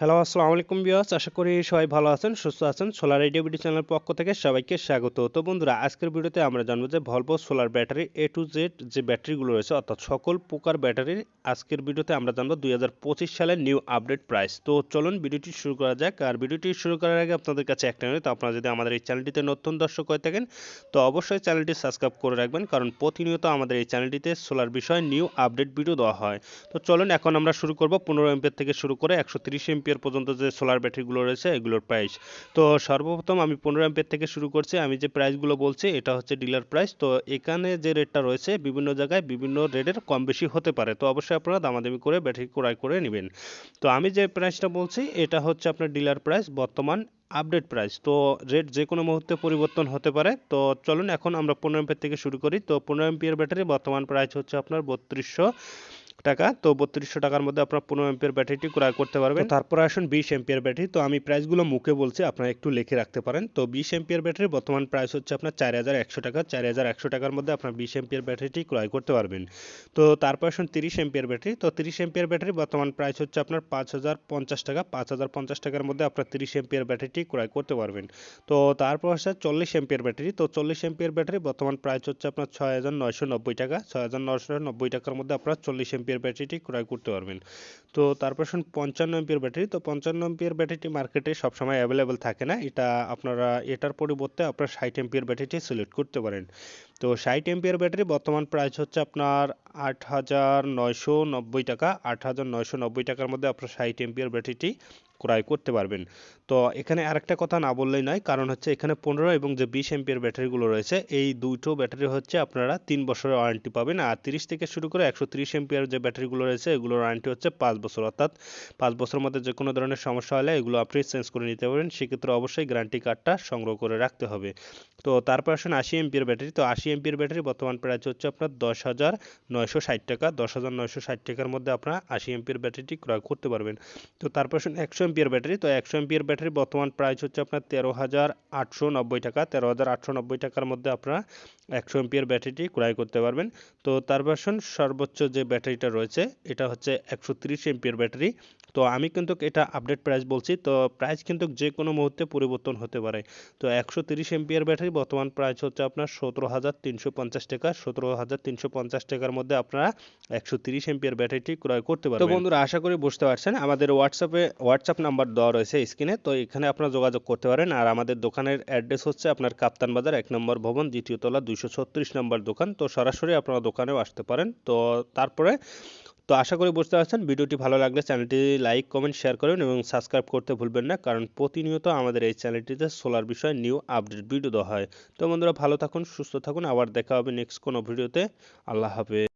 Hello আসসালামু আলাইকুম বিয়াস আশা করি সবাই ভালো আছেন, সুস্থ আছেন। সোলার রেডিও ভিডিও চ্যানেলের পক্ষ থেকে সবাইকে স্বাগত। তো বন্ধুরা, আজকের ভিডিওতে আমরা জানব যে Volvo solar battery A to Z যে ব্যাটারিগুলো রয়েছে, অর্থাৎ সকল প্রকার ব্যাটারির আজকের ভিডিওতে আমরা জানব দু হাজার পঁচিশ সালের নিউ আপডেট প্রাইস তো চলুন ভিডিওটি শুরু করা যাক। আর ভিডিওটি শুরু করার আগে আপনাদের কাছে একটা নয় তো আপনারা যদি আমাদের এই চ্যানেলটিতে নতুন দর্শক হয়ে থাকেন, তো অবশ্যই চ্যানেলটি সাবস্ক্রাইব করে রাখবেন, কারণ প্রতিনিয়ত আমাদের এই চ্যানেলটিতে সোলার বিষয়ে নিউ আপডেট ভিডিও দেওয়া হয়। তো চলুন, এখন আমরা শুরু করব। পনেরো এমপিয়ার থেকে শুরু করে একশো তিরিশ এমপিয়ার পর্যন্ত যে সোলার ব্যাটারিগুলো রয়েছে, এগুলোর প্রাইস তো সর্বপ্রথম আমি পনেরো এমপিয়ার থেকে শুরু করছি, আমি যে প্রাইসগুলো বলছি, এটা হচ্ছে ডিলার প্রাইস তো এখানে যে রেটটা রয়েছে, বিভিন্ন জায়গায় বিভিন্ন রেটের কম বেশি হতে পারে। তো অবশ্যই আপনারা দামাদামি করে ব্যাটারি ক্রয় করে নেবেন। তো আমি যে প্রাইসটা বলছি, এটা হচ্ছে আপনার ডিলার প্রাইস বর্তমান আপডেট প্রাইস তো রেট যে কোনো মুহূর্তে পরিবর্তন হতে পারে। তো চলুন, এখন আমরা পনেরো এমপিয়ার থেকে শুরু করি। তো পনেরো এমপিয়ার ব্যাটারি বর্তমান প্রাইস হচ্ছে আপনার বত্রিশশো টাকা, তো বত্রিশশো টাকার মধ্যে আপনার পনেরো এমপিয়ার ব্যাটারিটি ক্রয় করতে পারবেন। তারপর আসুন বিশ এমপিয়ার ব্যাটারি তো আমি প্রাইসগুলো মুখে বলছি, আপনারা একটু লিখে রাখতে পারেন। তো বিশ এমপিয়ার ব্যাটারি বর্তমান প্রাইস হচ্ছে আপনার চার হাজার একশো টাকা, চার হাজার একশো টাকার মধ্যে আপনার বিশ এমপিয়ার ব্যাটারিটি ক্রয় করতে পারবেন। তো তারপর আসুন তিরিশ এমপিয়ার ব্যাটারি তো তিরিশ এমপিয়ার ব্যাটারি বর্তমান প্রাইস হচ্ছে আপনার পাঁচ হাজার পঞ্চাশ টাকা, পাঁচ হাজার পঞ্চাশ টাকার মধ্যে আপনার তিরিশ এমপিয়ার ব্যাটারিটি ক্রয় করতে পারবেন। তো তারপর আসছে চল্লিশ এমপিয়ার ব্যাটারি তো চল্লিশ এমপিয়ার ব্যাটারি বর্তমান প্রাইস হচ্ছে আপনার ছয় হাজার নয়শো নব্বই টাকা, ছয় হাজার নয়শো নব্বই টাকার মধ্যে আপনার চল্লিশ এমপিয়ার ব্যাটারিটি ক্রয় করতে পারবেন। তো তারপর শুন পঞ্চান্ন এমপিয়ার ব্যাটারি তো পঞ্চান্ন এমপিয়ার ব্যাটারিটি মার্কেটে সবসময় অ্যাভেলেবেল থাকে না। এটা আপনারা, এটার পরিবর্তে আপনার ষাট এমপিয়ার ব্যাটারিটি সিলেক্ট করতে পারেন। তো ষাট এমপিয়ার ব্যাটারি বর্তমান প্রাইস হচ্ছে আপনার আট হাজার নয়শো নব্বই টাকা। আট হাজার নয়শো নব্বই টাকার মধ্যে আপনার ষাট এমপিয়ার ব্যাটারিটি ক্রয় করতে পারবেন। তো এখানে আরেকটা কথা না বললেই নয়, কারণ হচ্ছে এখানে পনেরো এবং যে বিশ এমপিয়ার ব্যাটারিগুলো রয়েছে, এই দুটো ব্যাটারি হচ্ছে আপনারা তিন বছরের ওয়ারেন্টি পাবেন। আর তিরিশ থেকে শুরু করে একশো তিরিশ এমপিয়ার যে ব্যাটারিগুলো রয়েছে, এগুলোর ওয়ারেন্টি হচ্ছে পাঁচ বছর। অর্থাৎ পাঁচ বছরের মধ্যে যে কোনো ধরনের সমস্যা হলে এগুলো আপনি চেঞ্জ করে নিতে পারবেন সেক্ষেত্রে অবশ্যই গ্যারান্টি কার্ডটা সংগ্রহ করে রাখতে হবে। তো তারপর আসুন আশি এমপির ব্যাটারি। তো আশি এমপির ব্যাটারি বর্তমান প্রাইস হচ্ছে আপনার দশ হাজার নয়শো ষাট টাকা। দশ হাজার নয়শো ষাট টাকার মধ্যে আপনারা আশি এমপির ব্যাটারিটি ক্রয় করতে পারবেন। তো তারপর আসুন একশো এমপিয়ার ব্যাটারি। তো একশো এমপিয়ার ব্যাটারি বর্তমান প্রাইস হচ্ছে আপনার তেরো হাজার আটশো নব্বই টাকা। তেরো হাজার আটশো নব্বই টাকার মধ্যে আপনারা একশো এমপিয়ার ব্যাটারিটি ক্রয় করতে পারবেন। তো তার আসুন সর্বোচ্চ যে ব্যাটারিটা রয়েছে এটা হচ্ছে একশো তিরিশ এমপিয়ার ব্যাটারি। তো আমি কিন্তু এটা আপডেট প্রাইস বলছি। তো প্রাইস কিন্তু যে কোনো মুহূর্তে পরিবর্তন হতে পারে। তো একশো তিরিশ এমপিয়ার ব্যাটারি বর্তমান প্রাইস হচ্ছে আপনার সতেরো হাজার তিনশো পঞ্চাশ টাকা। সতেরো হাজার তিনশো পঞ্চাশ টাকার মধ্যে আপনারা একশো তিরিশ এমপিয়ার ব্যাটারিটি ক্রয় করতে পারবেন। তো বন্ধুরা আশা করি বুঝতে পারছেন। আমাদের হোয়াটসঅ্যাপে হোয়াটসঅ্যাপ নাম্বার দেওয়া রয়েছে স্ক্রিনে তো এখানে আপনারা যোগাযোগ করতে পারেন। আর আমাদের দোকানের অ্যাড্রেস হচ্ছে আপনার কাপ্তান বাজার এক নম্বর ভবন দ্বিতীয় তলা দুইশো ছত্রিশ নম্বর দোকান। তো সরাসরি আপনারা দোকানেও আসতে পারেন। তো তারপরে তো আশা করি বুঝতে পারছেন। ভিডিওটি ভালো লাগলে চ্যানেলটি লাইক কমেন্ট শেয়ার করবেন এবং সাবস্ক্রাইব করতে ভুলবেন না, কারণ প্রতিনিয়ত আমাদের এই চ্যানেলটিতে সোলার বিষয়ে নিউ আপডেট ভিডিও দেওয়া হয়। তো বন্ধুরা ভালো থাকুন, সুস্থ থাকুন, আবার দেখা হবে নেক্সট কোনো ভিডিওতে আল্লাহ হাফেজ।